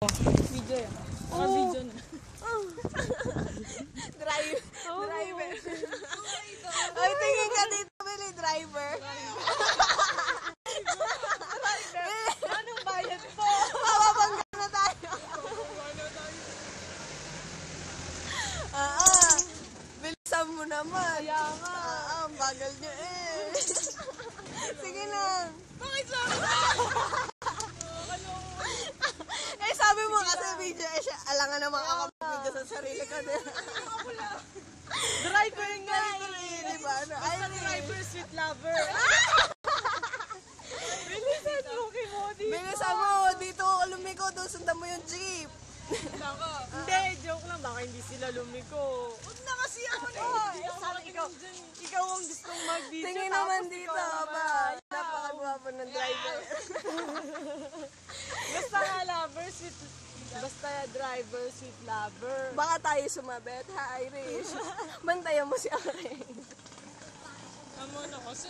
Video yan. Mga video na. Drive. Driver. Ay, tingin ka dito, Billy, driver. Po? Mababangga na tayo. Ah, ah. Bilisan mo naman. Kaya nga. Ah, ah, bagal niyo eh. Video eh siya. Alangan naman ako video sa sarili ko. Driver nga Ay, di ba? Ano? Ay, driver, sweet lover. Bilisan mo kay Modi. Bilisan mo. Dito ako lumiko. Doon sundan mo yung jeep. Nako. Hindi, joke lang. Baka hindi sila lumiko. Huwag na kasi ako na. Sabi ikaw, ikaw ang gustong mag-video. Tingin naman dito. napakagwapo ng driver. Basta nga lover, sweet Basta driver, sweet lover. Baka tayo sumabit, ha, Irish? Bantayan mo si Irish. Amo na kasi.